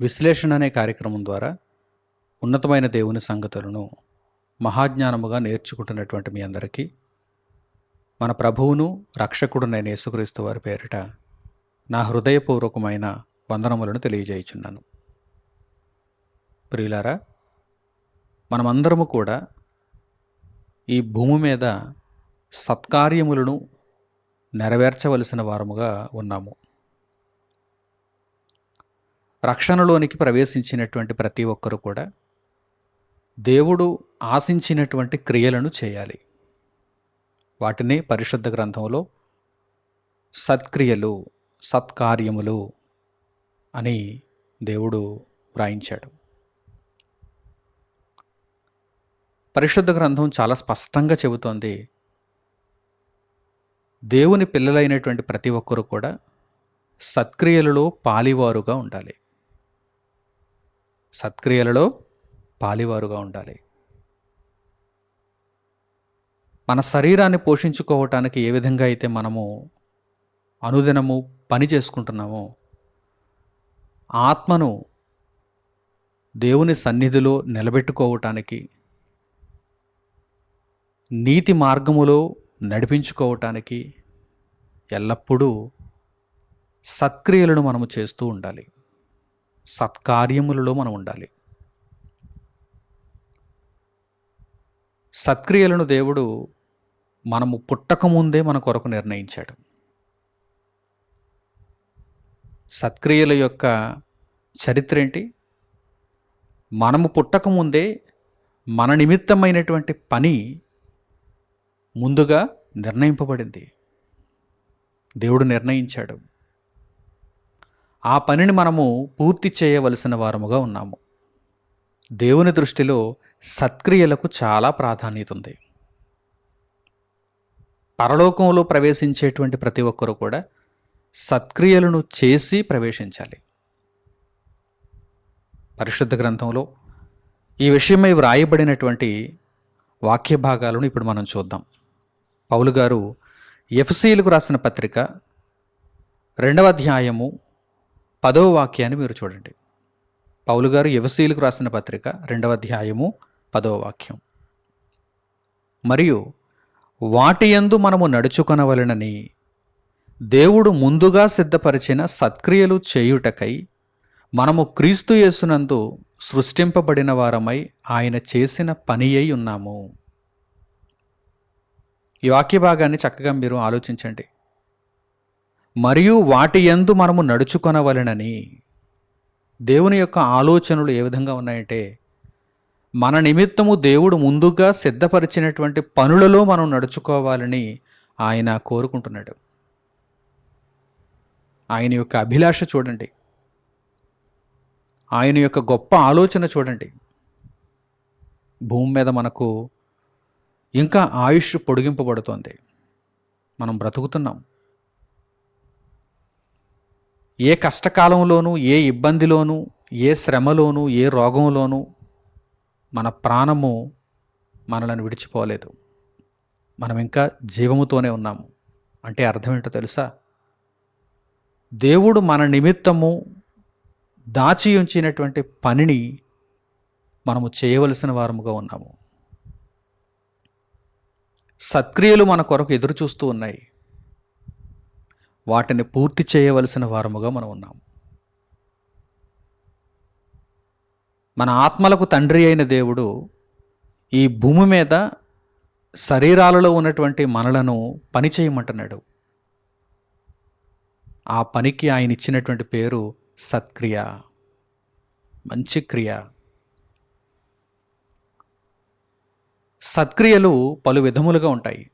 విశ్లేషణ అనే కార్యక్రమం ద్వారా ఉన్నతమైన దేవుని సంగతులను మహాజ్ఞానముగా నేర్చుకుంటున్నటువంటి మీ అందరికీ మన ప్రభువును రక్షకుడునైన యేసుక్రీస్తు వారి పేరిట నా హృదయపూర్వకమైన వందనములను తెలియజేయుచున్నాను. ప్రియులారా మనమందరము కూడా ఈ భూమి మీద సత్కార్యములను నెరవేర్చవలసిన వారముగా ఉన్నాము. రక్షణలోనికి ప్రవేశించినటువంటి ప్రతి ఒక్కరూ కూడా దేవుడు ఆశించినటువంటి క్రియలను చేయాలి. వాటిని పరిశుద్ధ గ్రంథంలో సత్క్రియలు సత్కార్యములు అని దేవుడు వ్రాయించాడు. పరిశుద్ధ గ్రంథం చాలా స్పష్టంగా చెబుతోంది. దేవుని పిల్లలైనటువంటి ప్రతి ఒక్కరూ కూడా సత్క్రియలలో పాలివారుగా ఉండాలి. సత్క్రియలలో పాలివారుగా ఉండాలి. మన శరీరాన్ని పోషించుకోవటానికి ఏ విధంగా అయితే మనము అనుదినము పని చేసుకుంటున్నామో ఆత్మను దేవుని సన్నిధిలో నిలబెట్టుకోవటానికి నీతి మార్గములో నడిపించుకోవటానికి ఎల్లప్పుడూ సత్క్రియలను మనము చేస్తూ ఉండాలి. సత్కార్యములలో మనం ఉండాలి. సత్క్రియలను దేవుడు మనము పుట్టకముందే మన కొరకు నిర్ణయించాడు. సత్క్రియల యొక్క చరిత్ర ఏంటి? మనము పుట్టకముందే మన నిమిత్తమైనటువంటి పని ముందుగా నిర్ణయింపబడింది. దేవుడు నిర్ణయించాడు. ఆ పనిని మనము పూర్తి చేయవలసిన వారముగా ఉన్నాము. దేవుని దృష్టిలో సత్క్రియలకు చాలా ప్రాధాన్యత ఉంది. పరలోకంలో ప్రవేశించేటువంటి ప్రతి ఒక్కరూ కూడా సత్క్రియలను చేసి ప్రవేశించాలి. పరిశుద్ధ గ్రంథంలో ఈ విషయమై వ్రాయబడినటువంటి వాక్య భాగాలను ఇప్పుడు మనం చూద్దాం. పౌలు గారు ఎఫ్సీలకు రాసిన పత్రిక రెండవ అధ్యాయము పదవ వాక్యాన్ని మీరు చూడండి. పౌలు గారు ఎఫ్సీలకు రాసిన పత్రిక రెండవ అధ్యాయము పదవ వాక్యం. మరియు వాటి యందు మనము నడుచుకొనవలెనని దేవుడు ముందుగా సిద్ధపరిచిన సత్క్రియలు చేయుటకై మనము క్రీస్తు యేసునందు సృష్టింపబడిన వారమై ఆయన చేసిన పని అయి ఉన్నాము. ఈ వాక్య భాగాన్ని చక్కగా మీరు ఆలోచించండి. మరియు వాటి యందు మనము నడుచుకొనవలెనని దేవుని యొక్క ఆలోచనలు ఏ విధంగా ఉన్నాయంటే మన నిమిత్తము దేవుడు ముందుగా సిద్ధపరిచినటువంటి పనులలో మనం నడుచుకోవాలని ఆయన కోరుకుంటున్నాడు. ఆయన యొక్క అభిలాష చూడండి. ఆయన యొక్క గొప్ప ఆలోచన చూడండి. భూమి మీద మనకు ఇంకా ఆయుష్ పొడిగింపబడుతోంది. మనం బ్రతుకుతున్నాం. ఏ కష్టకాలంలోనూ ఏ ఇబ్బందిలోనూ ఏ శ్రమలోనూ ఏ రోగంలోనూ మన ప్రాణము మనలను విడిచిపోలేదు. మనం ఇంకా జీవముతోనే ఉన్నాము. అంటే అర్థం ఏంటో తెలుసా? దేవుడు మన నిమిత్తము దాచి ఉంచినటువంటి పనిని మనము చేయవలసిన వారముగా ఉన్నాము. సత్క్రియలు మన కొరకు ఎదురు చూస్తూ ఉన్నాయి. వాటిని పూర్తి చేయవలసిన వారముగా మనం ఉన్నాం. మన ఆత్మలకు తండ్రి అయిన దేవుడు ఈ భూమి మీద శరీరాలలో ఉన్నటువంటి మనలను పని చేయమంటున్నాడు. ఆ పనికి ఆయన ఇచ్చినటువంటి పేరు సత్క్రియ. మంచి క్రియ. సత్క్రియలు పలు విధములుగా ఉంటాయి.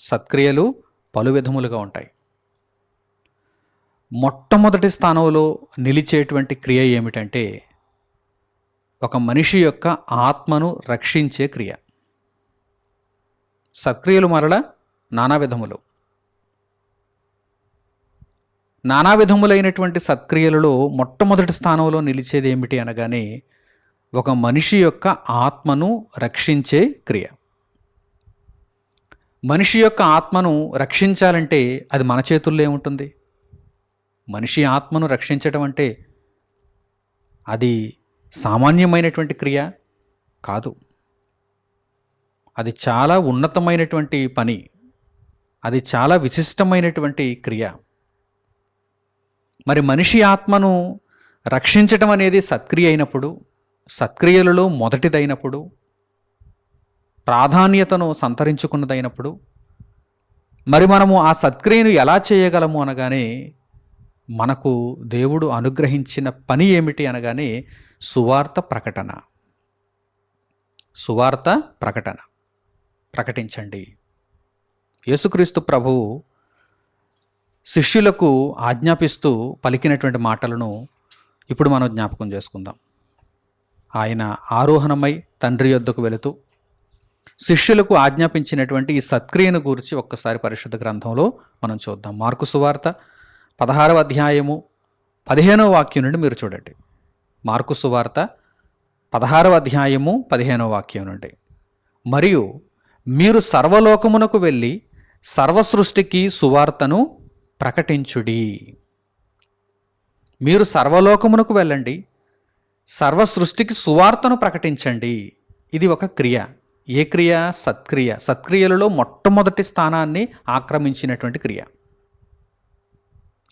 సత్క్రియలు పలు విధములుగా ఉంటాయి. మొట్టమొదటి స్థానంలో నిలిచేటువంటి క్రియ ఏమిటంటే ఒక మనిషి యొక్క ఆత్మను రక్షించే క్రియ. సత్క్రియలు మరల నానా విధములు. నానా విధములైనటువంటి సత్క్రియలలో మొట్టమొదటి స్థానంలో నిలిచేది ఏమిటి అనగానే ఒక మనిషి యొక్క ఆత్మను రక్షించే క్రియ. మనిషి యొక్క ఆత్మను రక్షించాలంటే అది మన చేతుల్లో ఏముంటుంది? మనిషి ఆత్మను రక్షించడం అంటే అది సామాన్యమైనటువంటి క్రియ కాదు. అది చాలా ఉన్నతమైనటువంటి పని. అది చాలా విశిష్టమైనటువంటి క్రియ. మరి మనిషి ఆత్మను రక్షించటం అనేది సత్క్రియ అయినప్పుడు సత్క్రియలలో మొదటిదైనప్పుడు ప్రాధాన్యతను సంతరించుకున్నదైనప్పుడు మరి మనము ఆ సత్క్రియను ఎలా చేయగలము అనగానే మనకు దేవుడు అనుగ్రహించిన పని ఏమిటి అనగానే సువార్త ప్రకటన. సువార్త ప్రకటన. ప్రకటించండి. యేసుక్రీస్తు ప్రభువు శిష్యులకు ఆజ్ఞాపిస్తూ పలికినటువంటి మాటలను ఇప్పుడు మనం జ్ఞాపకం చేసుకుందాం. ఆయన ఆరోహణమై తండ్రి యొద్దకు వెళుతూ శిష్యులకు ఆజ్ఞాపించినటువంటి ఈ సత్క్రియను గురించి ఒక్కసారి పరిశుద్ధ గ్రంథంలో మనం చూద్దాం. మార్కు సువార్త పదహారవ అధ్యాయము పదిహేనవ వాక్యం నుండి మీరు చూడండి. మార్కు సువార్త పదహారవ అధ్యాయము పదిహేనవ వాక్యం నుండి. మరియు మీరు సర్వలోకమునకు వెళ్ళి సర్వసృష్టికి సువార్తను ప్రకటించుడి. మీరు సర్వలోకమునకు వెళ్ళండి సర్వ సృష్టికి సువార్తను ప్రకటించండి. ఇది ఒక క్రియ. ఏ క్రియ? సత్క్రియ. సత్క్రియలలో మొట్టమొదటి స్థానాన్ని ఆక్రమించినటువంటి క్రియ.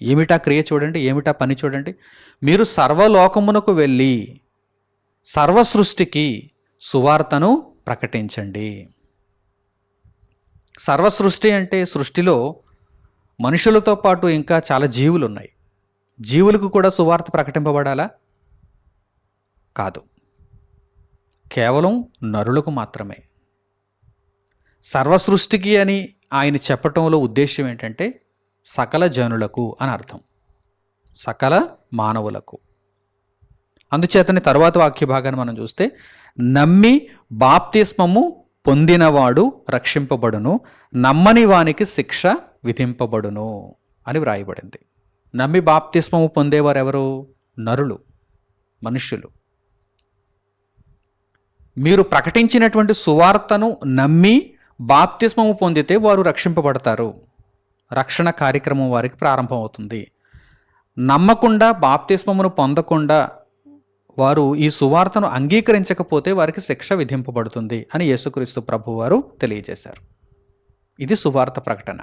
ఏమిటా క్రియ చూడండి ఏమిటా పని చూడండి. మీరు సర్వలోకమునకు వెళ్ళి సర్వ సృష్టికి సువార్తను ప్రకటించండి. సర్వ సృష్టి అంటే సృష్టిలో మనుషులతో పాటు ఇంకా చాలా జీవులు ఉన్నాయి జీవులకు కూడా సువార్త ప్రకటింపబడాలా? కాదు. కేవలం నరులకు మాత్రమే. సర్వసృష్టికి అని ఆయన చెప్పటంలో ఉద్దేశం ఏంటంటే సకల జనులకు అని అర్థం. సకల మానవులకు. అందుచేతని తర్వాత వాక్య భాగాన్ని మనం చూస్తే నమ్మి బాప్తిస్మము పొందినవాడు రక్షింపబడును నమ్మని వానికి శిక్ష విధింపబడును అని వ్రాయబడింది. నమ్మి బాప్తిస్మము పొందేవారు ఎవరు నరులు మనుష్యులు. మీరు ప్రకటించినటువంటి సువార్తను నమ్మి బాప్తిస్మము పొందితే వారు రక్షింపబడతారు. రక్షణ కార్యక్రమం వారికి ప్రారంభమవుతుంది. నమ్మకుండా బాప్తిస్మమును పొందకుండా వారు ఈ సువార్తను అంగీకరించకపోతే వారికి శిక్ష విధింపబడుతుంది అని యేసుక్రీస్తు ప్రభు వారు తెలియజేశారు. ఇది సువార్త ప్రకటన.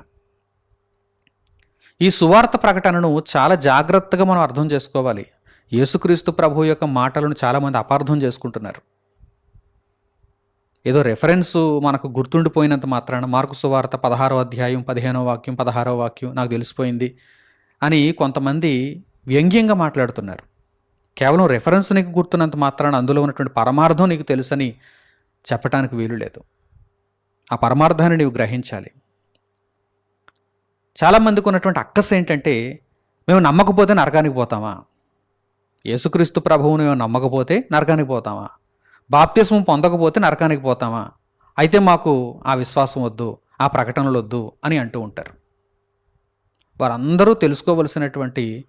ఈ సువార్త ప్రకటనను చాలా జాగ్రత్తగా మనం అర్థం చేసుకోవాలి. యేసుక్రీస్తు ప్రభు యొక్క మాటలను చాలామంది అపార్థం చేసుకుంటున్నారు. ఏదో రెఫరెన్స్ మనకు గుర్తుండిపోయినంత మాత్రాన మార్కు సువార్త పదహారో అధ్యాయం పదిహేనో వాక్యం పదహారో వాక్యం నాకు తెలిసిపోయింది అని కొంతమంది వ్యంగ్యంగా మాట్లాడుతున్నారు. కేవలం రెఫరెన్స్ నీకు గుర్తున్నంత మాత్రాన అందులో ఉన్నటువంటి పరమార్థం నీకు తెలుసని చెప్పటానికి వీలు లేదు. ఆ పరమార్థాన్ని నీవు గ్రహించాలి. చాలామందికి ఉన్నటువంటి అక్కస్ ఏంటంటే మేము నమ్మకపోతే నరకానికి పోతామా? యేసుక్రీస్తు ప్రభువుని మేము నమ్మకపోతే నరకానికి పోతామా? బాప్తిస్మం పొందకపోతే నరకానికి పోతామా? అయితే మాకు ఆ విశ్వాసం వద్దు ఆ ప్రకటనలు వద్దు అని అంటూ ఉంటారు. వారందరూ తెలుసుకోవలసినటువంటి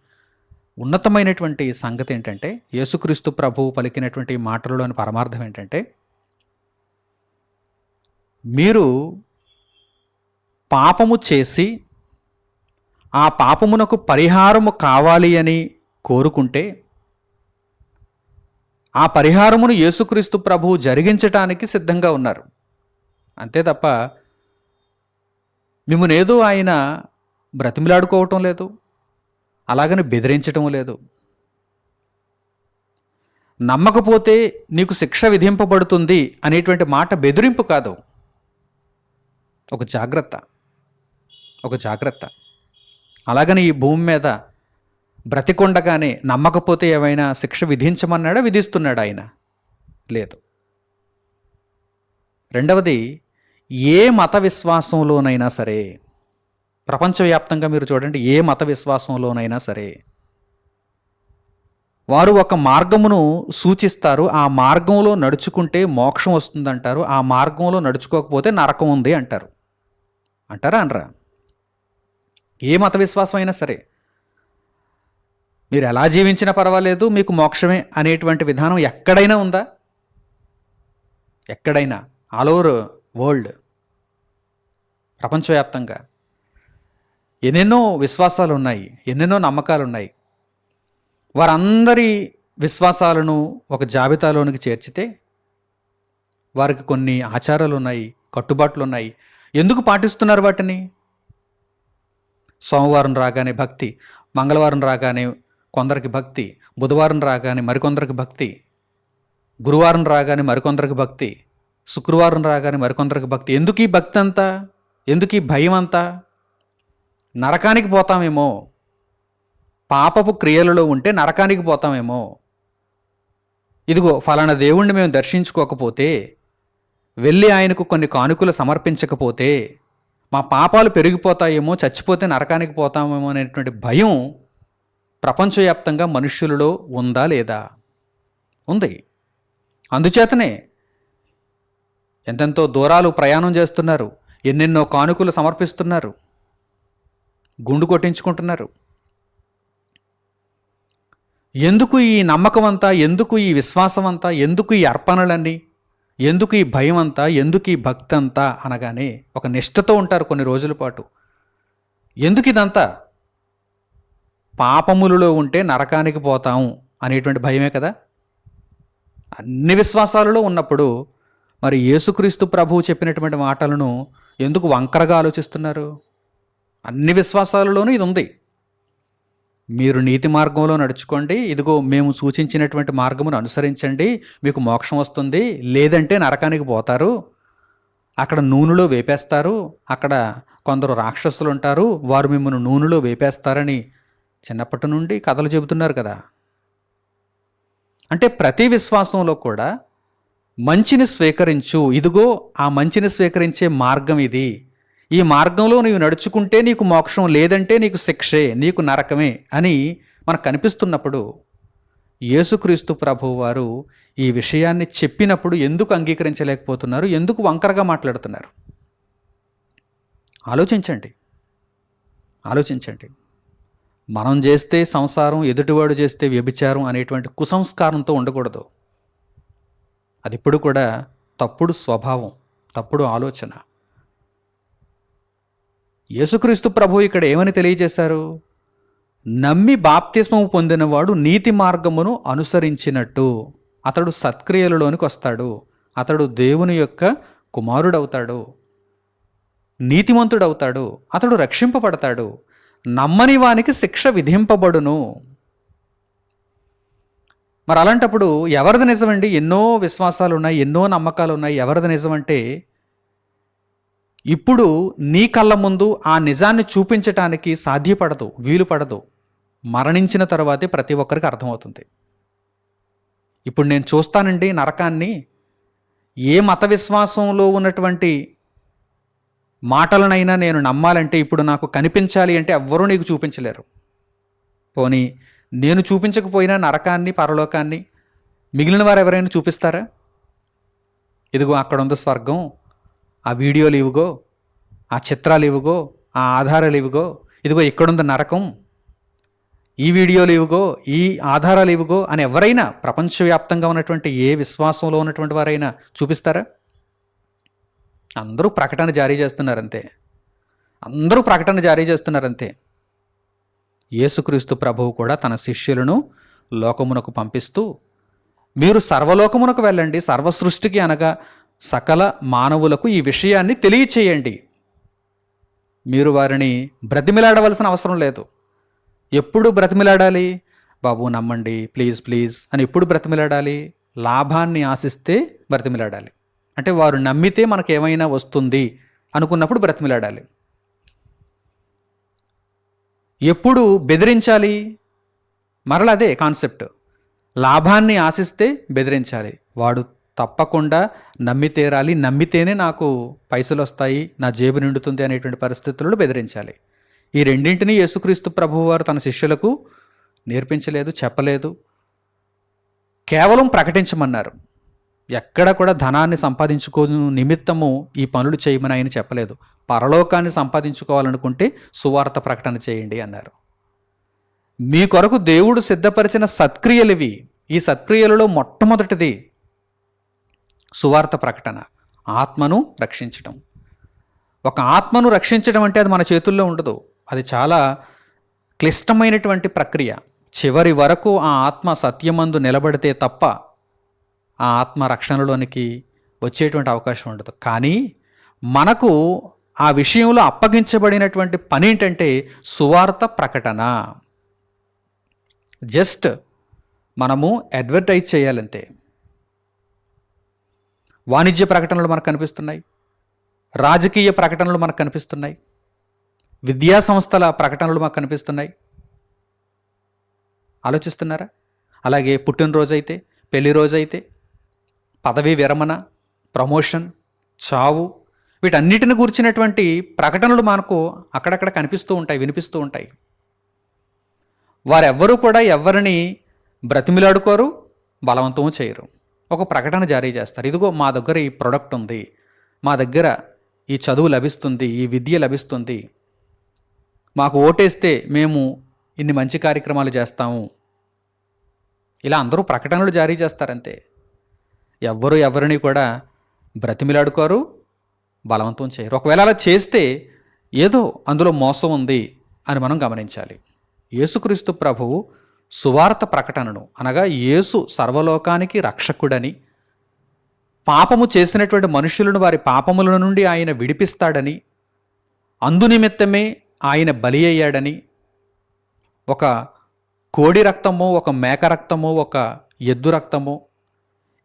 ఉన్నతమైనటువంటి సంగతి ఏంటంటే యేసుక్రీస్తు ప్రభువు పలికినటువంటి మాటలలోని పరమార్థం ఏంటంటే మీరు పాపము చేసి ఆ పాపమునకు పరిహారము కావాలి అని కోరుకుంటే ఆ పరిహారమును యేసుక్రీస్తు ప్రభువు జరిగించటానికి సిద్ధంగా ఉన్నారు. అంతే తప్ప మిమ్మల్నేదో ఆయన బ్రతిమిలాడుకోవటం లేదు అలాగని బెదిరించటం లేదు. నమ్మకపోతే నీకు శిక్ష విధింపబడుతుంది అనేటువంటి మాట బెదిరింపు కాదు. ఒక జాగ్రత్త ఒక జాగ్రత్త. అలాగని ఈ భూమి మీద బ్రతికొండగానే నమ్మకపోతే ఏమైనా శిక్ష విధించమన్నాడా? విధిస్తున్నాడు ఆయన? లేదు. రెండవది ఏ మత విశ్వాసంలోనైనా సరే ప్రపంచవ్యాప్తంగా మీరు చూడండి ఏ మత విశ్వాసంలోనైనా సరే వారు ఒక మార్గమును సూచిస్తారు. ఆ మార్గంలో నడుచుకుంటే మోక్షం వస్తుందంటారు. ఆ మార్గంలో నడుచుకోకపోతే నరకం ఉంది అంటారు. అంటారా అనరా? ఏ మత విశ్వాసం అయినా సరే. మీరు ఎలా జీవించినా పర్వాలేదు మీకు మోక్షమే అనేటువంటి విధానం ఎక్కడైనా ఉందా? ఎక్కడైనా? All over world. ప్రపంచవ్యాప్తంగా. ఎన్నెన్నో విశ్వాసాలు ఉన్నాయి ఎన్నెన్నో నమ్మకాలు ఉన్నాయి వారందరి విశ్వాసాలను ఒక జాబితాలోనికి చేర్చితే వారికి కొన్ని ఆచారాలు ఉన్నాయి కట్టుబాట్లు ఉన్నాయి ఎందుకు పాటిస్తున్నారు వాటిని? సోమవారం రాగానే భక్తి మంగళవారం రాగానే కొందరికి భక్తి బుధవారం రాగానే మరికొందరికి భక్తి గురువారం రాగానే మరికొందరికి భక్తి శుక్రవారం రాగానే మరికొందరికి భక్తి. ఎందుకు ఈ భక్తి అంతా ఎందుకు ఈ భయం అంతా నరకానికి పోతామేమో? పాపపు క్రియలలో ఉంటే నరకానికి పోతామేమో? ఇదిగో ఫలానా దేవుణ్ణి మేము దర్శించుకోకపోతే వెళ్ళి ఆయనకు కొన్ని కానుకలు సమర్పించకపోతే మా పాపాలు పెరిగిపోతాయేమో చచ్చిపోతే నరకానికి పోతామేమో అనేటువంటి భయం ప్రపంచవ్యాప్తంగా మనుష్యులలో ఉందా లేదా? ఉంది. అందుచేతనే ఎంతెంతో దూరాలు ప్రయాణం చేస్తున్నారు ఎన్నెన్నో కానుకలు సమర్పిస్తున్నారు గుండు కొట్టించుకుంటున్నారు. ఎందుకు ఈ నమ్మకం అంతా ఎందుకు ఈ విశ్వాసం అంతా ఎందుకు ఈ అర్పణలన్నీ ఎందుకు ఈ భయం అంతా ఎందుకు ఈ భక్తి అంతా అనగానే ఒక నిష్ఠతో ఉంటారు కొన్ని రోజుల పాటు. ఎందుకు ఇదంతా? పాపములలో ఉంటే నరకానికి పోతాము అనేటువంటి భయమే కదా? అన్ని విశ్వాసాలలో ఉన్నప్పుడు మరి యేసుక్రీస్తు ప్రభువు చెప్పినటువంటి మాటలను ఎందుకు వంకరగా ఆలోచిస్తున్నారు? అన్ని విశ్వాసాలలోనూ ఇది ఉంది. మీరు నీతి మార్గంలో నడుచుకోండి ఇదిగో మేము సూచించినటువంటి మార్గమును అనుసరించండి మీకు మోక్షం వస్తుంది లేదంటే నరకానికి పోతారు అక్కడ నూనెలో వేపేస్తారు అక్కడ కొందరు రాక్షసులు ఉంటారు వారు మిమ్మల్ని నూనెలో వేపేస్తారని చిన్నప్పటి నుండి కథలు చెబుతున్నారు కదా. అంటే ప్రతి విశ్వాసంలో కూడా మంచిని స్వీకరించు ఇదిగో ఆ మంచిని స్వీకరించే మార్గం ఇది. ఈ మార్గంలో నీవు నడుచుకుంటే నీకు మోక్షం లేదంటే నీకు శిక్షే నీకు నరకమే అని మనకు కనిపిస్తున్నప్పుడు యేసుక్రీస్తు ప్రభు వారు ఈ విషయాన్ని చెప్పినప్పుడు ఎందుకు అంగీకరించలేకపోతున్నారు ఎందుకు వంకరగా మాట్లాడుతున్నారు? ఆలోచించండి. ఆలోచించండి. మనం చేస్తే సంసారం ఎదుటివాడు చేస్తే వ్యభిచారం అనేటువంటి కుసంస్కారంతో ఉండకూడదు. అది ఇప్పుడు కూడా తప్పుడు స్వభావం తప్పుడు ఆలోచన. యేసుక్రీస్తు ప్రభు ఇక్కడ ఏమని తెలియజేశారు? నమ్మి బాప్తిస్మము పొందినవాడు నీతి మార్గమును అనుసరించినట్టు. అతడు సత్క్రియలలోనికి వస్తాడు. అతడు దేవుని యొక్క కుమారుడవుతాడు. నీతిమంతుడవుతాడు. అతడు రక్షింపబడతాడు. నమ్మని వానికి శిక్ష విధింపబడును. మరి అలాంటప్పుడు ఎవరిది నిజమండి? ఎన్నో విశ్వాసాలు ఉన్నాయి ఎన్నో నమ్మకాలు ఉన్నాయి ఎవరిది నిజమంటే ఇప్పుడు నీ కళ్ళ ముందు ఆ నిజాన్ని చూపించటానికి సాధ్యపడదు వీలు పడదు మరణించిన తర్వాతే ప్రతి ఒక్కరికి అర్థమవుతుంది. ఇప్పుడు నేను చూస్తానండి నరకాన్ని. ఏ మత విశ్వాసంలో ఉన్నటువంటి మాటలనైనా నేను నమ్మాలంటే ఇప్పుడు నాకు కనిపించాలి అంటే ఎవ్వరూ నీకు చూపించలేరు. పోనీ నేను చూపించకపోయినా నరకాన్ని పరలోకాన్ని మిగిలిన వారు ఎవరైనా చూపిస్తారా? ఇదిగో అక్కడ ఉంది స్వర్గం. ఆ వీడియోలు ఇవిగో ఆ చిత్రాలు ఇవిగో ఆ ఆధారాలు ఇవిగో ఇదిగో ఇక్కడుంది నరకం. ఈ వీడియోలు ఇవిగో ఈ ఆధారాలు ఇవిగో అని ఎవరైనా ప్రపంచవ్యాప్తంగా ఉన్నటువంటి ఏ విశ్వాసంలో ఉన్నటువంటి వారైనా చూపిస్తారా? అందరూ ప్రకటన జారీ చేస్తున్నారంతే. అందరూ ప్రకటన జారీ చేస్తున్నారంతే. యేసుక్రీస్తు ప్రభువు కూడా తన శిష్యులను లోకమునకు పంపిస్తూ మీరు సర్వలోకమునకు వెళ్ళండి సర్వ సృష్టికి అనగా సకల మానవులకు ఈ విషయాన్ని తెలియచేయండి. మీరు వారిని బ్రతిమిలాడవలసిన అవసరం లేదు. ఎప్పుడు బ్రతిమిలాడాలి? బాబు నమ్మండి ప్లీజ్ ప్లీజ్ అని ఎప్పుడు బ్రతిమిలాడాలి? లాభాన్ని ఆశిస్తే బ్రతిమిలాడాలి. అంటే వారు నమ్మితే మనకు ఏమైనా వస్తుంది అనుకున్నప్పుడు బ్రతిమిలాడాలి. ఎప్పుడు బెదిరించాలి? మరల అదే కాన్సెప్ట్. లాభాన్ని ఆశిస్తే బెదిరించాలి. వాడు తప్పకుండా నమ్మి తీరాలి. నమ్మితేనే నాకు పైసలు వస్తాయి నా జేబు నిండుతుంది అనేటువంటి పరిస్థితులను బెదిరించాలి. ఈ రెండింటినీ యేసుక్రీస్తు ప్రభువు వారు తన శిష్యులకు నేర్పించలేదు చెప్పలేదు. కేవలం ప్రకటించమన్నారు. ఎక్కడ కూడా ధనాన్ని సంపాదించుకో నిమిత్తము ఈ పనులు చేయమని ఆయన చెప్పలేదు. పరలోకాన్ని సంపాదించుకోవాలనుకుంటే సువార్త ప్రకటన చేయండి అన్నారు. మీ కొరకు దేవుడు సిద్ధపరిచిన సత్క్రియలు ఇవి ఈ సత్క్రియలలో మొట్టమొదటిది సువార్త ప్రకటన. ఆత్మను రక్షించడం ఒక ఆత్మను రక్షించడం అంటే అది మన చేతుల్లో ఉండదు. అది చాలా క్లిష్టమైనటువంటి ప్రక్రియ. చివరి వరకు ఆ ఆత్మ సత్యమందు నిలబడితే తప్ప ఆ ఆత్మ రక్షణలోనికి వచ్చేటువంటి అవకాశం ఉండదు కానీ మనకు ఆ విషయంలో అప్పగించబడినటువంటి పని ఏంటంటే సువార్త ప్రకటన. జస్ట్ మనము అడ్వర్టైజ్ చేయాలంతే. వాణిజ్య ప్రకటనలు మనకు కనిపిస్తున్నాయి. రాజకీయ ప్రకటనలు మనకు కనిపిస్తున్నాయి. విద్యా సంస్థల ప్రకటనలు మాకు కనిపిస్తున్నాయి. ఆలోచిస్తున్నారా? అలాగే పుట్టినరోజు అయితే పెళ్ళి రోజు అయితే పదవీ విరమణ ప్రమోషన్ చావు వీటన్నిటిని గురించినటువంటి ప్రకటనలు మనకు అక్కడక్కడ కనిపిస్తూ ఉంటాయి వినిపిస్తూ ఉంటాయి. వారెవ్వరూ కూడా ఎవరిని బ్రతిమిలాడుకోరు బలవంతం చేయరు. ఒక ప్రకటన జారీ చేస్తారు. ఇదిగో మా దగ్గర ఈ ప్రొడక్ట్ ఉంది మా దగ్గర ఈ చదువు లభిస్తుంది ఈ విద్య లభిస్తుంది మాకు ఓటేస్తే మేము ఇన్ని మంచి కార్యక్రమాలు చేస్తాము. ఇలా అందరూ ప్రకటనలు జారీ చేస్తారంతే. ఎవ్వరు ఎవరిని కూడా బ్రతిమిలాడుకోరు బలవంతం చేయరు. ఒకవేళ అలా చేస్తే ఏదో అందులో మోసం ఉంది అని మనం గమనించాలి. యేసుక్రీస్తు ప్రభువు సువార్త ప్రకటనను అనగా యేసు సర్వలోకానికి రక్షకుడని పాపము చేసినటువంటి మనుషులను వారి పాపముల నుండి ఆయన విడిపిస్తాడని అందునిమిత్తమే ఆయన బలి అయ్యాడని ఒక కోడి రక్తమో ఒక మేక రక్తము ఒక ఎద్దు రక్తము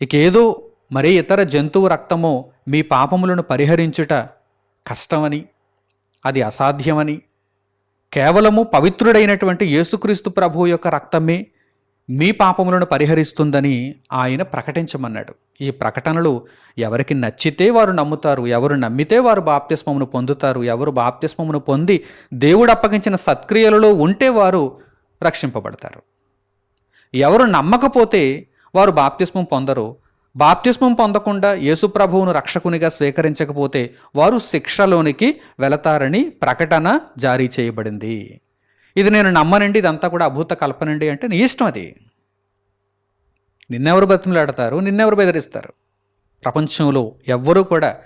ఇక ఏదో మరే ఇతర జంతువు రక్తమో మీ పాపములను పరిహరించుట కష్టమని అది అసాధ్యమని. కేవలము పవిత్రుడైనటువంటి యేసుక్రీస్తు ప్రభు యొక్క రక్తమే మీ పాపములను పరిహరిస్తుందని ఆయన ప్రకటించమన్నాడు. ఈ ప్రకటనలు ఎవరికి నచ్చితే వారు నమ్ముతారు ఎవరు నమ్మితే వారు బాప్తిస్మమును పొందుతారు ఎవరు బాప్తిస్మమును పొంది దేవుడు అప్పగించిన సత్క్రియలలో ఉంటే వారు రక్షింపబడతారు. ఎవరు నమ్మకపోతే వారు బాప్తిస్మం పొందరు. బాప్తిస్మం పొందకుండా యేసుప్రభువును రక్షకునిగా స్వీకరించకపోతే వారు శిక్షలోనికి వెళతారని ప్రకటన జారీ చేయబడింది. ఇది నేను నమ్మనండి ఇదంతా కూడా అభూత కల్పనండి అంటే నీ ఇష్టం అది. నిన్నెవరు బ్రతిమిలాడతారు? నిన్నెవరు బెదిరిస్తారు? ప్రపంచంలో ఎవ్వరూ కూడా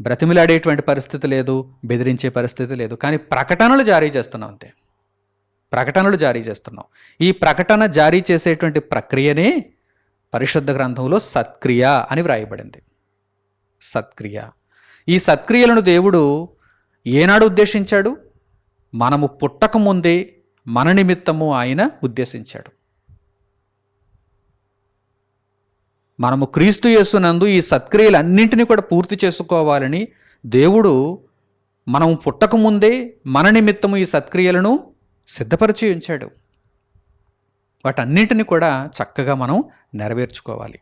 బ్రతిమిలాడేటువంటి పరిస్థితి లేదు బెదిరించే పరిస్థితి లేదు. కానీ ప్రకటనలు జారీ చేస్తున్నాం అంతే. ప్రకటనలు జారీ చేస్తున్నాం. ఈ ప్రకటన జారీ చేసేటువంటి ప్రక్రియనే పరిశుద్ధ గ్రంథంలో సత్క్రియ అని వ్రాయబడింది. సత్క్రియ. ఈ సత్క్రియలను దేవుడు ఏనాడు ఉద్దేశించాడు? మనము పుట్టకముందే మన నిమిత్తము ఆయన ఉద్దేశించాడు. మనము క్రీస్తు యేసునందు ఈ సత్క్రియలన్నింటినీ కూడా పూర్తి చేసుకోవాలని దేవుడు మనము పుట్టక ముందే మన నిమిత్తము ఈ సత్క్రియలను సిద్ధపరిచి ఉంచాడు. వాటన్నింటిని కూడా చక్కగా మనం నెరవేర్చుకోవాలి.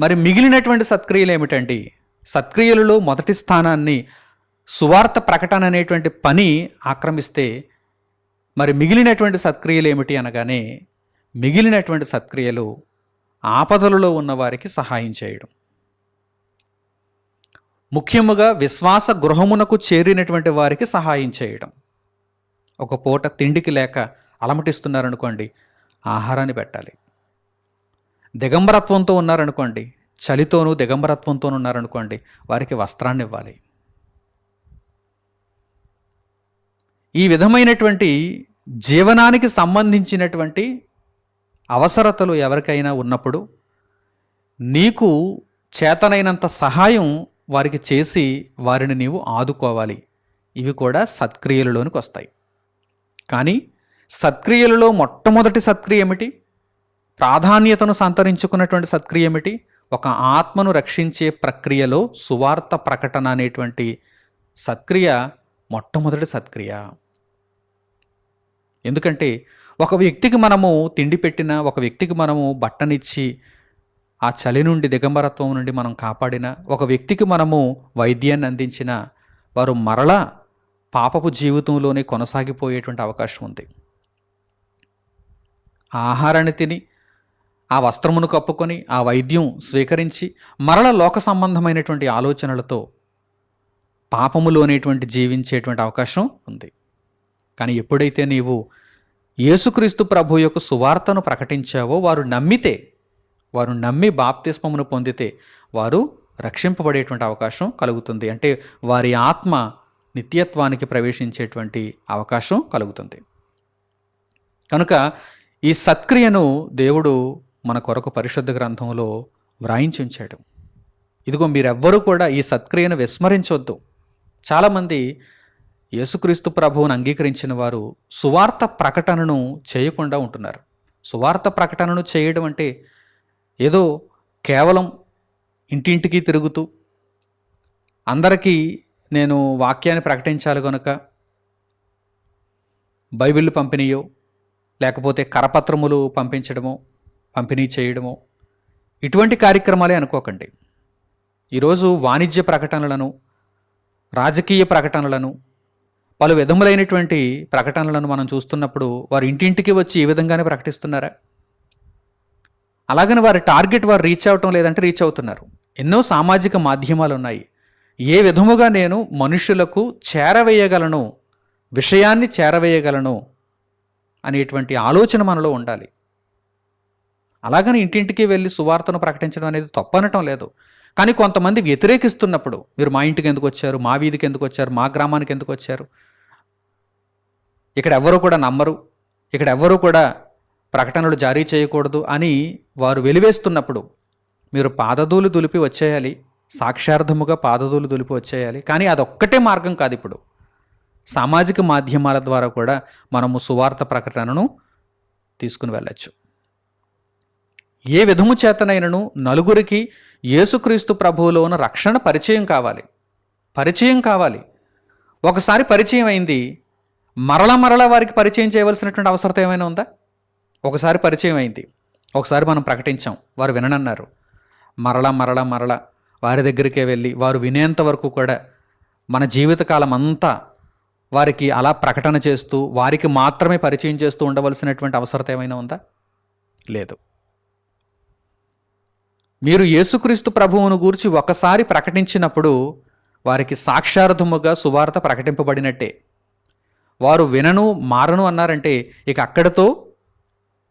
మరి మిగిలినటువంటి సత్క్రియలు ఏమిటండి? సత్క్రియలలో మొదటి స్థానాన్ని సువార్త ప్రకటన అనేటువంటి పని ఆక్రమిస్తే మరి మిగిలినటువంటి సత్క్రియలు ఏమిటి అనగానే మిగిలినటువంటి సత్క్రియలు ఆపదలలో ఉన్నవారికి సహాయం చేయడం. ముఖ్యముగా విశ్వాస గృహమునకు చేరినటువంటి వారికి సహాయం చేయడం. ఒక పూట తిండికి లేక అలమటిస్తున్నారనుకోండి ఆహారాన్ని పెట్టాలి. దిగంబరత్వంతో ఉన్నారనుకోండి చలితోనూ దిగంబరత్వంతోనూ ఉన్నారనుకోండి వారికి వస్త్రాన్ని ఇవ్వాలి ఈ విధమైనటువంటి జీవనానికి సంబంధించినటువంటి అవసరతలు ఎవరికైనా ఉన్నప్పుడు నీకు చేతనైనంత సహాయం వారికి చేసి వారిని నీవు ఆదుకోవాలి. ఇవి కూడా సత్క్రియలలోనికి వస్తాయి. కానీ సత్క్రియలలో మొట్టమొదటి సత్క్రియ ఏమిటి? ప్రాధాన్యతను సంతరించుకున్నటువంటి సత్క్రియ ఏమిటి? ఒక ఆత్మను రక్షించే ప్రక్రియలో సువార్త ప్రకటన అనేటువంటి సత్క్రియ మొట్టమొదటి సత్క్రియ. ఎందుకంటే ఒక వ్యక్తికి మనము తిండి పెట్టిన ఒక వ్యక్తికి మనము బట్టనిచ్చి ఆ చలి నుండి దిగంబరత్వం నుండి మనం కాపాడిన ఒక వ్యక్తికి మనము వైద్యాన్ని అందించిన వారు మరలా పాపపు జీవితంలోనే కొనసాగిపోయేటువంటి అవకాశం ఉంది. ఆహారాన్ని తిని ఆ వస్త్రమును కప్పుకొని ఆ వైద్యం స్వీకరించి మరల లోక సంబంధమైనటువంటి ఆలోచనలతో పాపములోనేటువంటి జీవించేటువంటి అవకాశం ఉంది. కానీ ఎప్పుడైతే నీవు యేసుక్రీస్తు ప్రభు యొక్క సువార్తను ప్రకటించావో వారు నమ్మితే వారు నమ్మి బాప్తిస్మమును పొందితే వారు రక్షింపబడేటువంటి అవకాశం కలుగుతుంది. అంటే వారి ఆత్మ నిత్యత్వానికి ప్రవేశించేటువంటి అవకాశం కలుగుతుంది. కనుక ఈ సత్క్రియను దేవుడు మన కొరకు పరిశుద్ధ గ్రంథంలో వ్రాయించి ఉంచాడు ఇదిగో మీరెవ్వరూ కూడా ఈ సత్క్రియను విస్మరించొద్దు. చాలామంది యేసుక్రీస్తు ప్రభువును అంగీకరించిన వారు సువార్త ప్రకటనను చేయకుండా ఉంటున్నారు. సువార్త ప్రకటనను చేయడం అంటే ఏదో కేవలం ఇంటింటికి తిరుగుతూ అందరికీ నేను వాక్యాన్ని ప్రకటించాలి కనుక బైబిల్ పంపిణీయో లేకపోతే కరపత్రములు పంపించడమో పంపిణీ చేయడమో ఇటువంటి కార్యక్రమాలే అనుకోకండి. ఈరోజు వాణిజ్య ప్రకటనలను రాజకీయ ప్రకటనలను పలు విధములైనటువంటి ప్రకటనలను మనం చూస్తున్నప్పుడు వారు ఇంటింటికి వచ్చి ఈ విధంగానే ప్రకటిస్తున్నారా? అలాగని వారి టార్గెట్ వారు రీచ్ అవటం లేదంటే రీచ్ అవుతున్నారు. ఎన్నో సామాజిక మాధ్యమాలు ఉన్నాయి ఏ విధముగా నేను మనుషులకు చేరవేయగలను విషయాన్ని చేరవేయగలను అనేటువంటి ఆలోచన మనలో ఉండాలి. అలాగని ఇంటింటికి వెళ్ళి సువార్తను ప్రకటించడం అనేది తప్పనటం లేదు. కానీ కొంతమంది వ్యతిరేకిస్తున్నప్పుడు మీరు మా ఇంటికి ఎందుకు వచ్చారు మా వీధికి ఎందుకు వచ్చారు మా గ్రామానికి ఎందుకు వచ్చారు? ఇక్కడ ఎవ్వరూ కూడా నమ్మరు ఇక్కడ ఎవ్వరూ కూడా ప్రకటనలు జారీ చేయకూడదు అని వారు వెలివేస్తున్నప్పుడు మీరు పాదధూలు దులిపి వచ్చేయాలి. సాక్షార్థముగా పాదతులు దులిపి వచ్చేయాలి. కానీ అదొక్కటే మార్గం కాదు ఇప్పుడు. సామాజిక మాధ్యమాల ద్వారా కూడా మనము సువార్త ప్రకటనను తీసుకుని వెళ్ళచ్చు. ఏ విధము చేతనైనను నలుగురికి యేసుక్రీస్తు ప్రభువులో ఉన్న రక్షణ పరిచయం కావాలి. పరిచయం కావాలి. ఒకసారి పరిచయం అయింది. మరల మరల వారికి పరిచయం చేయవలసినటువంటి అవసరం ఏమైనా ఉందా? ఒకసారి పరిచయం అయింది. ఒకసారి మనం ప్రకటించాం. వారు విననన్నారు. మరల మరల మరల వారి దగ్గరికే వెళ్ళి వారు వినేంత వరకు కూడా మన జీవితకాలం అంతా వారికి అలా ప్రకటన చేస్తూ వారికి మాత్రమే పరిచయం చేస్తూ ఉండవలసినటువంటి అవసరత ఏమైనా ఉందా? లేదు. మీరు యేసుక్రీస్తు ప్రభువును గూర్చి ఒకసారి ప్రకటించినప్పుడు వారికి సాక్షార్థముగా సువార్త ప్రకటింపబడినట్టే. వారు వినను మారను అన్నారంటే ఇక అక్కడితో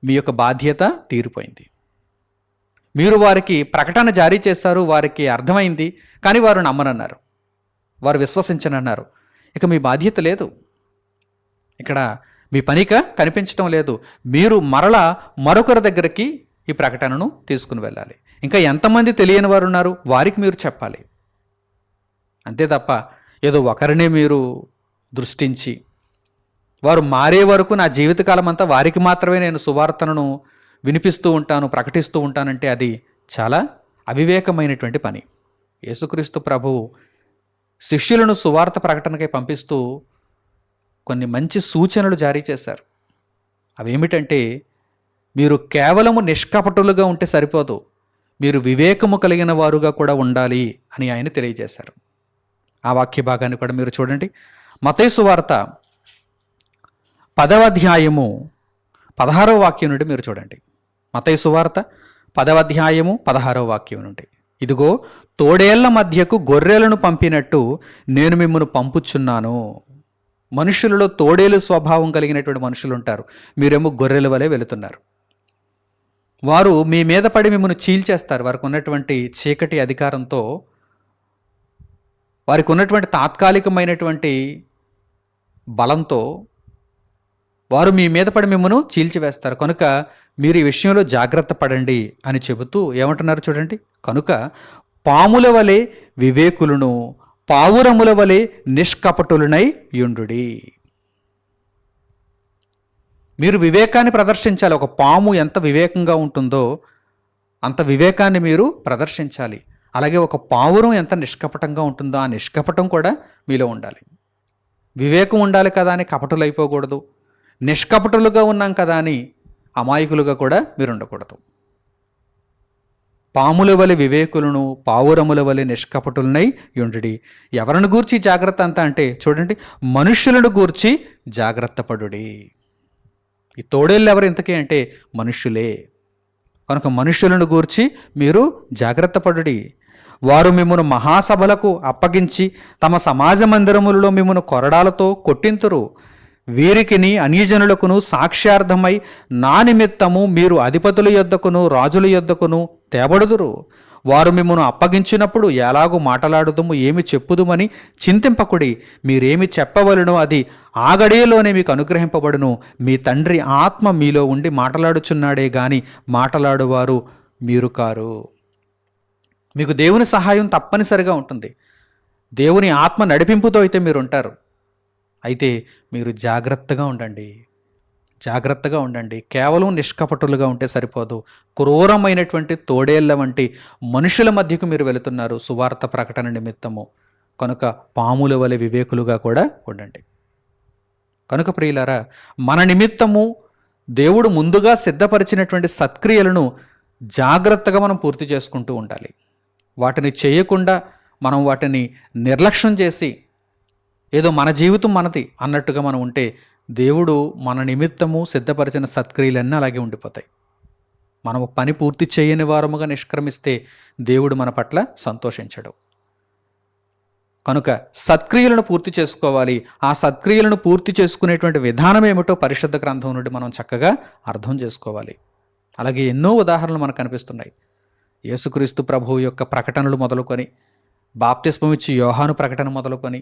మీ యొక్క బాధ్యత తీరిపోయింది. మీరు వారికి ప్రకటన జారీ చేశారు వారికి అర్థమైంది కానీ వారు నమ్మనన్నారు. వారు విశ్వసించనన్నారు. ఇక మీ బాధ్యత లేదు. ఇక్కడ మీ పనిక కనిపించడం లేదు. మీరు మరల మరొకరి దగ్గరికి ఈ ప్రకటనను తీసుకుని వెళ్ళాలి. ఇంకా ఎంతమంది తెలియని వారు ఉన్నారు వారికి మీరు చెప్పాలి. అంతే తప్ప ఏదో ఒకరినే మీరు దృష్టించి వారు మారే వరకు నా జీవితకాలం అంతా వారికి మాత్రమే నేను సువార్తనను వినిపిస్తూ ఉంటాను ప్రకటిస్తూ ఉంటానంటే అది చాలా అవివేకమైనటువంటి పని. యేసుక్రీస్తు ప్రభువు శిష్యులను సువార్త ప్రకటనకై పంపిస్తూ కొన్ని మంచి సూచనలు జారీ చేశారు. అవేమిటంటే మీరు కేవలము నిష్కపటులుగా ఉంటే సరిపోదు మీరు వివేకము కలిగిన వారుగా కూడా ఉండాలి అని ఆయన తెలియజేశారు. ఆ వాక్య భాగాన్ని కూడా మీరు చూడండి. మతేసు వార్త పదవ అధ్యాయము పదహారవ వాక్యం నుండి మీరు చూడండి. మతేసు సువార్త పదవ అధ్యాయము పదహారవ వాక్యం నుండి. ఇదిగో తోడేళ్ళ మధ్యకు గొర్రెలను పంపినట్టు నేను మిమ్మల్ని పంపుచున్నాను. మనుషులలో తోడేలు స్వభావం కలిగినటువంటి మనుషులు ఉంటారు. మీరేమో గొర్రెల వలె వెళుతున్నారు. వారు మీ మీద పడి మిమ్మల్ని చీల్చేస్తారు. వారికి ఉన్నటువంటి చీకటి అధికారంతో వారికి ఉన్నటువంటి తాత్కాలికమైనటువంటి బలంతో వారు మీ మీద పడి మిమ్మను చీల్చివేస్తారు. కనుక మీరు ఈ విషయంలో జాగ్రత్త పడండి అని చెబుతూ ఏమంటున్నారు చూడండి. కనుక పాముల వలె వివేకులను పావురముల వలె నిష్కపటులనై యుండుడి. మీరు వివేకాన్ని ప్రదర్శించాలి. ఒక పాము ఎంత వివేకంగా ఉంటుందో అంత వివేకాన్ని మీరు ప్రదర్శించాలి. అలాగే ఒక పావురం ఎంత నిష్కపటంగా ఉంటుందో ఆ నిష్కపటం కూడా మీలో ఉండాలి. వివేకం ఉండాలి కదా అని కపటులు అయిపోకూడదు నిష్కపటులుగా ఉన్నాం కదా అని అమాయకులుగా కూడా మీరు ఉండకూడదు పాముల వలె వివేకులను పావురముల వలె నిష్కపటులనై యుండి ఎవరిని గూర్చి జాగ్రత్త అంతా అంటే చూడండి మనుష్యులను గూర్చి జాగ్రత్త పడుడి. ఈ తోడేళ్ళు ఎవరు ఇంతకీ అంటే మనుష్యులే. కనుక మనుష్యులను గూర్చి మీరు జాగ్రత్త పడుడి. వారు మిమ్మను మహాసభలకు అప్పగించి తమ సమాజ మందిరములలో మిమ్మను కొరడాలతో కొట్టింతురు. వీరికిని అన్యజనులకును సాక్ష్యార్థమై నా నిమిత్తము మీరు అధిపతుల యొద్దకును రాజుల యొద్దకును తేబడుదురు. వారు మిమ్మను అప్పగించినప్పుడు ఎలాగూ మాటలాడుదుము ఏమి చెప్పుదుమని చింతింపకుడి. మీరేమి చెప్పవలను అది ఆగడియలోనే మీకు అనుగ్రహింపబడును. మీ తండ్రి ఆత్మ మీలో ఉండి మాటలాడుచున్నాడే గాని మాటలాడువారు మీరు కారు మీకు దేవుని సహాయం తప్పనిసరిగా ఉంటుంది. దేవుని ఆత్మ నడిపింపుతో అయితే మీరు ఉంటారు అయితే మీరు జాగ్రత్తగా ఉండండి. జాగ్రత్తగా ఉండండి. కేవలం నిష్కపటులుగా ఉంటే సరిపోదు. క్రూరమైనటువంటి తోడేళ్ళ వంటి మనుషుల మధ్యకు మీరు వెళుతున్నారు సువార్త ప్రకటన నిమిత్తము. కనుక పాముల వలె వివేకులుగా కూడా ఉండండి. కనుక ప్రియులారా మన నిమిత్తము దేవుడు ముందుగా సిద్ధపరిచినటువంటి సత్క్రియలను జాగ్రత్తగా మనం పూర్తి చేసుకుంటూ ఉండాలి. వాటిని చేయకుండా మనం వాటిని నిర్లక్ష్యం చేసి ఏదో మన జీవితం మనది అన్నట్టుగా మనం ఉంటే దేవుడు మన నిమిత్తము సిద్ధపరిచిన సత్క్రియలన్నీ అలాగే ఉండిపోతాయి. మనము పని పూర్తి చేయని వారముగా నిష్క్రమిస్తే దేవుడు మన పట్ల సంతోషించడు. కనుక సత్క్రియలను పూర్తి చేసుకోవాలి. ఆ సత్క్రియలను పూర్తి చేసుకునేటువంటి విధానం ఏమిటో పరిశుద్ధ గ్రంథం నుండి మనం చక్కగా అర్థం చేసుకోవాలి. అలాగే ఎన్నో ఉదాహరణలు మనకు కనిపిస్తున్నాయి. యేసుక్రీస్తు ప్రభువు యొక్క ప్రకటనలు మొదలుకొని బాప్తిస్మం ఇచ్చి యోహాను ప్రకటన మొదలుకొని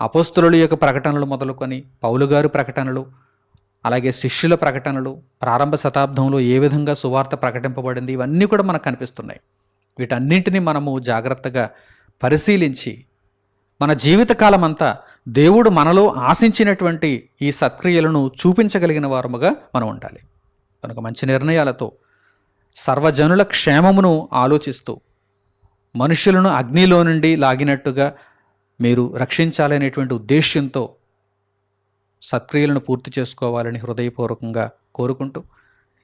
అపోస్తుల యొక్క ప్రకటనలు మొదలుకొని పౌలుగారు ప్రకటనలు అలాగే శిష్యుల ప్రకటనలు ప్రారంభ శతాబ్దంలో ఏ విధంగా సువార్త ప్రకటింపబడింది ఇవన్నీ కూడా మనకు కనిపిస్తున్నాయి. వీటన్నింటినీ మనము జాగ్రత్తగా పరిశీలించి మన జీవితకాలం అంతా దేవుడు మనలో ఆశించినటువంటి ఈ సత్క్రియలను చూపించగలిగిన వారముగా మనం ఉండాలి. కనుక మంచి నిర్ణయాలతో సర్వజనుల క్షేమమును ఆలోచిస్తూ మనుషులను అగ్నిలో నుండి లాగినట్టుగా మీరు రక్షించాలనేటువంటి ఉద్దేశ్యంతో సత్క్రియలను పూర్తి చేసుకోవాలని హృదయపూర్వకంగా కోరుకుంటూ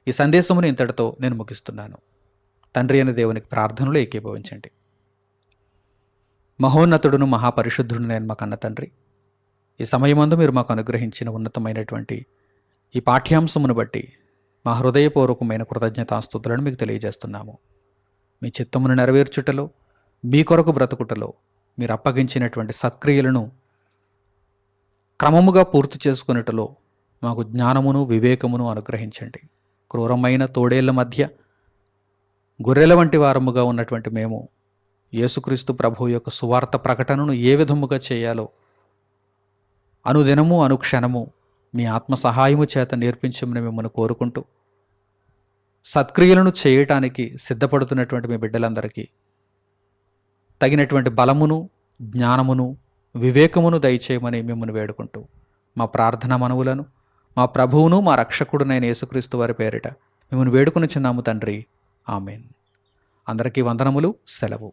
ఈ సందేశమును ఇంతటితో నేను ముగిస్తున్నాను. తండ్రి అయిన దేవునికి ప్రార్థనలు ఏకీభవించండి. మహోన్నతుడును మహాపరిశుద్ధుడు నేను మా కన్న తండ్రి. ఈ సమయమందు మీరు మాకు అనుగ్రహించిన ఉన్నతమైనటువంటి ఈ పాఠ్యాంశమును బట్టి మా హృదయపూర్వకమైన కృతజ్ఞతాస్తుతులను మీకు తెలియజేస్తున్నాము. మీ చిత్తమును నెరవేర్చుటలో మీ కొరకు బ్రతుకుటలో మీరు అప్పగించినటువంటి సత్క్రియలను క్రమముగా పూర్తి చేసుకునేటలో మాకు జ్ఞానమును వివేకమును అనుగ్రహించండి. క్రూరమైన తోడేళ్ళ మధ్య గొర్రెల వంటి వారముగా ఉన్నటువంటి మేము యేసుక్రీస్తు ప్రభు యొక్క సువార్త ప్రకటనను ఏ విధముగా చేయాలో అనుదినము అనుక్షణము మీ ఆత్మ సహాయము చేత నేర్పించమని మిమ్మల్ని కోరుకుంటూ సత్క్రియలను చేయటానికి సిద్ధపడుతున్నటువంటి మీ బిడ్డలందరికీ తగినటువంటి బలమును జ్ఞానమును వివేకమును దయచేయమని మిమ్మల్ని వేడుకుంటూ మా ప్రార్థన మనవులను మా ప్రభువును మా రక్షకుడునైన యేసుక్రీస్తు వారి పేరిట మిమ్మల్ని వేడుకుని చిన్నాము తండ్రి. ఆమెన్. అందరికీ వందనములు సెలవు.